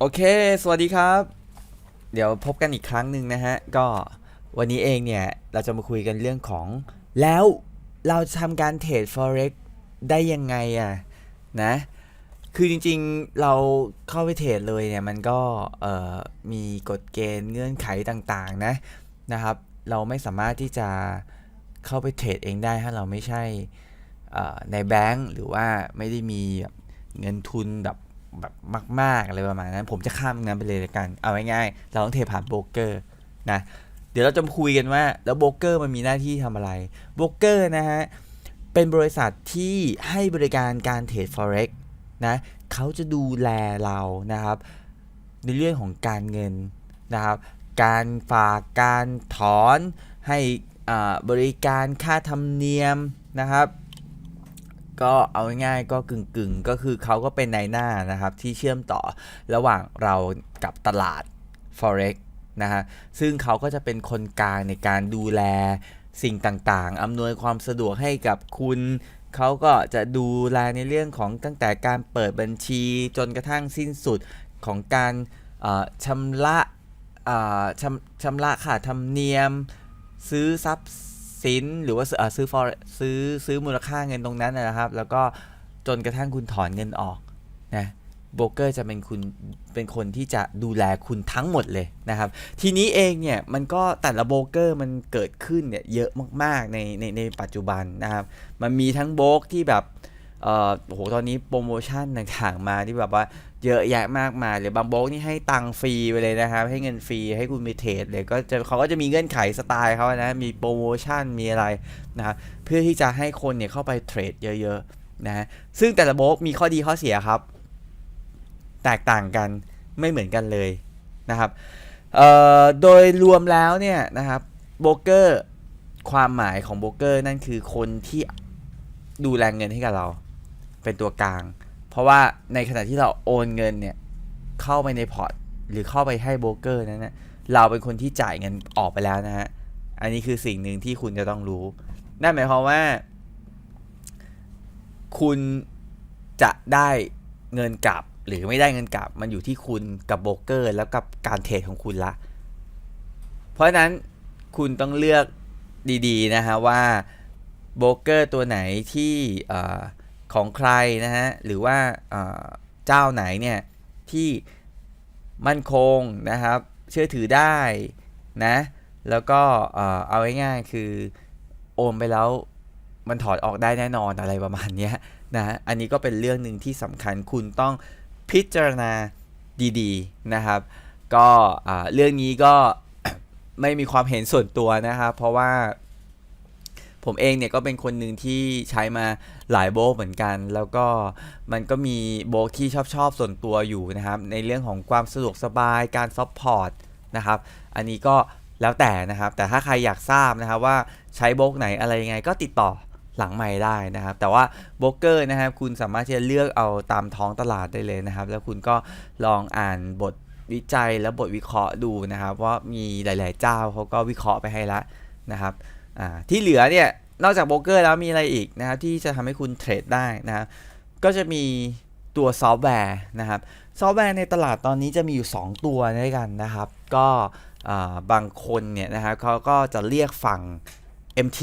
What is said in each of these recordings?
โอเค สวัสดีครับ เดี๋ยวพบกันอีกครั้งหนึ่งนะฮะ ก็วันนี้เองเนี่ย เราจะมาคุยกันเรื่องของ แล้วเราจะทำการเทรด forex ได้ยังไงอะนะ คือจริงๆเราเข้าไปเทรดเลยเนี่ย มันก็มีกฎเกณฑ์เงื่อนไขต่างๆนะนะครับ เราไม่สามารถที่จะเข้าไปเทรดเองได้ถ้าเราไม่ใช่ในแบงก์หรือว่าไม่ได้มีเงินทุนแบบ แบบมาก ๆ อะไรประมาณนั้น ผมจะข้ามตรงนั้นไปเลยละกัน เอาง่ายๆเราต้องเทรดผ่านโบรกเกอร์นะ เดี๋ยวเราจะมาคุยกันว่า แล้วโบรกเกอร์มันมีหน้าที่ทำอะไร โบรกเกอร์นะฮะ เป็นบริษัทที่ให้บริการการเทรด forex นะเขาจะดูแลเรานะครับ ในเรื่องของการเงินนะครับ การฝากการถอนให้อ่าบริการค่าธรรมเนียมนะครับ ก็เอาง่ายๆก็กึ่งๆ ก็คือเขาก็เป็นนายหน้านะครับ ที่เชื่อมต่อระหว่างเรากับตลาด forex นะฮะซึ่งเขาก็จะเป็นคนกลางในการดูแลสิ่งต่างๆ อำนวยความสะดวกให้กับคุณ เขาก็จะดูแลในเรื่องของตั้งแต่การเปิดบัญชีจนกระทั่งสิ้นสุดของการอ่อชำระอ่อชำชำระค่าธรรมเนียม ซื้อทรัพย์ สินหรือว่าซื้อเอ่อซื้อซื้อมูลค่าเงินตรงนั้นนะครับ แล้วก็จนกระทั่งคุณถอนเงินออกนะโบรกเกอร์จะเป็นคุณเป็นคนที่จะดูแลคุณทั้งหมดเลยนะครับ ทีนี้เองเนี่ยมันก็แต่ละโบรกเกอร์มันเกิดขึ้นเนี่ยเยอะมากๆในในในปัจจุบันนะครับ มันมีทั้งโบรกที่แบบเอ่อโอ้โหตอนนี้โปรโมชั่นต่างๆมาที่แบบว่า เยอะแยะมากมายหรือบางโบรกนี่ให้ตังฟรีไปเลยนะครับ ให้เงินฟรีให้คุณไปเทรดเลยก็จะเขาก็จะมีเงื่อนไขสไตล์เขานะมีโปรโมชั่นมีอะไรนะครับเพื่อที่จะให้คนเนี่ยเข้าไปเทรดเยอะๆนะซึ่งแต่ละโบรกมีข้อดีข้อเสียครับ แตกต่างกันไม่เหมือนกันเลยนะครับเอ่อโดยรวมแล้วเนี่ยนะครับโบรกเกอร์ความหมายของโบรกเกอร์นั่นคือคนที่ดูแลเงินให้กับเรา เป็นตัวกลาง เพราะว่าในขณะที่เราโอนเงินเนี่ยเข้าไปในพอร์ตหรือเข้าไปให้โบรกเกอร์นั้นนะเราเป็นคนที่จ่ายเงินออกไปแล้วนะฮะอันนี้คือสิ่งหนึ่งที่คุณจะต้องรู้ นั่นหมายความว่า คุณจะได้เงินกลับหรือไม่ได้เงินกลับมันอยู่ที่คุณกับโบรกเกอร์ แล้วกับการเทรดของคุณละ เพราะนั้นคุณต้องเลือกดีๆนะฮะว่าโบรกเกอร์ตัวไหนที่อ ของใครนะฮะหรือว่าเจ้าไหนเนี่ยที่มั่นคงนะครับ เชื่อถือได้นะแล้วก็เอาง่ายๆคือโอนไปแล้วมันถอดออกได้แน่นอนอะไรประมาณนี้นะฮะอันนี้ก็เป็นเรื่องหนึ่งที่สำคัญคุณต้องพิจารณาดีๆนะครับ ก็เรื่องนี้ก็ไม่มีความเห็นส่วนตัวนะครับ เพราะว่า ผมเองเนี่ยก็เป็นคนหนึ่งที่ใช้มาหลายโบกเหมือนกัน แล้วก็มันก็มีโบกที่ชอบชอบส่วนตัวอยู่นะครับ ในเรื่องของความสะดวกสบายการซัพพอร์ตนะครับ อันนี้ก็แล้วแต่นะครับ แต่ถ้าใครอยากทราบนะครับว่าใช้โบกไหนอะไรยังไงก็ติดต่อหลังใหม่ได้นะครับ แต่ว่าโบรกเกอร์นะครับ คุณสามารถที่จะเลือกเอาตามท้องตลาดได้เลยนะครับ แล้วคุณก็ลองอ่านบทวิจัยและบทวิเคราะห์ดูนะครับ ว่ามีหลาย ๆ เจ้าเขาก็วิเคราะห์ไปให้แล้วนะครับ ที่เหลือเนี่ยนอกจากโบรกเกอร์แล้วมีอะไรอีกนะครับที่จะทำให้คุณเทรดได้นะครับก็จะมีตัวซอฟต์แวร์นะครับซอฟต์แวร์ในตลาดตอนนี้จะมีอยู่ 2 ตัวด้วยกันนะครับ ก็บางคนเนี่ยนะครับเขาก็จะเรียกฝั่ง MT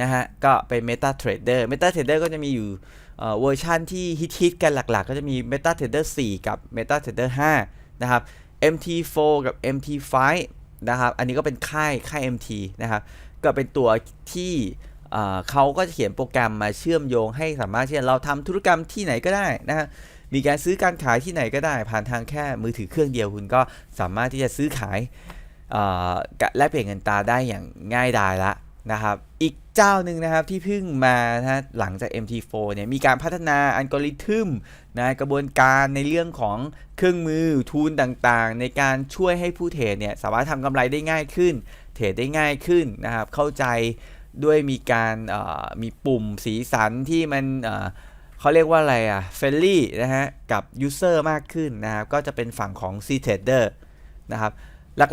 นะฮะก็เป็น MetaTrader MetaTrader ก็จะมีอยู่เอ่อเวอร์ชันที่ฮิตๆกันหลักๆ ก็จะมี MetaTrader 4 กับ MetaTrader 5 นะครับ MT4 กับ MT5 นะครับ อันนี้ก็เป็นค่ายค่าย MT นะครับ ก็เป็นตัวที่เขาก็จะเขียนโปรแกรมมาเชื่อมโยงให้สามารถที่เราทำธุรกรรมที่ไหนก็ได้นะฮะมีการซื้อการขายที่ไหนก็ได้ ผ่านทางแค่มือถือเครื่องเดียวคุณก็สามารถที่จะซื้อขายแลกเปลี่ยนเงินตราได้อย่างง่ายดายละนะครับ อีกเจ้าหนึ่งนะครับที่เพิ่งมานะฮะหลังจาก MT4 เนี่ยมีการพัฒนาอัลกอริทึมนะกระบวนการในเรื่องของเครื่องมือทูลต่างๆ ในการช่วยให้ผู้เทรดเนี่ยสามารถทำกำไรได้ง่ายขึ้น เทรดได้ง่ายขึ้นนะครับ เข้าใจด้วยมีการมีปุ่มสีสันที่มันเขาเรียกว่าอะไรอะเฟลลี่นะฮะ กับยูเซอร์มากขึ้นนะครับ ก็จะเป็นฝั่งของ C Trader นะครับ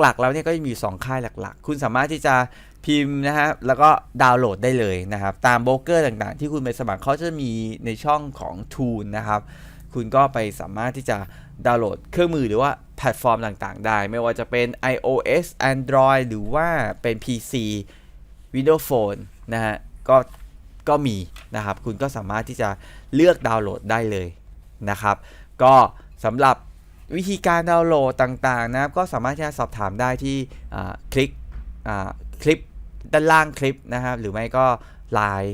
หลักๆ แล้วเนี่ยก็จะมีอยู่สองค่ายหลักๆ คุณสามารถที่จะพิมพ์นะฮะ แล้วก็ดาวน์โหลดได้เลยนะครับ ตามโบรกเกอร์ต่างๆ ที่คุณไปสมัครเขาจะมีในช่องของ Tool นะครับ คุณก็ไปสามารถที่จะดาวน์โหลดเครื่องมือหรือว่าแพลตฟอร์มต่างๆ ได้ ไม่ว่าจะเป็น iOS Android หรือว่าเป็น PC Windows Phone นะฮะก็ก็มีนะครับ คุณก็สามารถที่จะเลือกดาวน์โหลดได้เลยนะครับ ก็สำหรับวิธีการดาวน์โหลดต่างๆนะครับ ก็สามารถที่จะสอบถามได้ที่คลิกคลิปด้านล่างคลิปนะครับ หรือไม่ก็ Line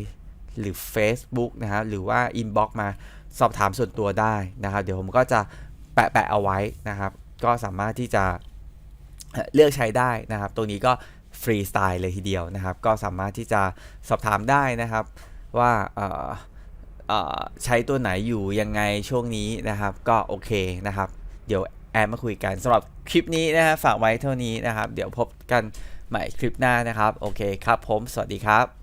หรือ Facebook นะครับ หรือว่า Inbox มา สอบถามส่วนตัวได้นะครับ เดี๋ยวผมก็จะแปะแปะเอาไว้นะครับ ก็สามารถที่จะเลือกใช้ได้นะครับ ตรงนี้ก็ฟรีสไตล์เลยทีเดียวนะครับ ก็สามารถที่จะสอบถามได้นะครับว่าใช้ตัวไหนอยู่ยังไงช่วงนี้นะครับ ก็โอเคนะครับ เดี๋ยวแอดมาคุยกันสำหรับคลิปนี้นะฮะฝากไว้เท่านี้นะครับ เดี๋ยวพบกันใหม่คลิปหน้านะครับ โอเคครับผม สวัสดีครับ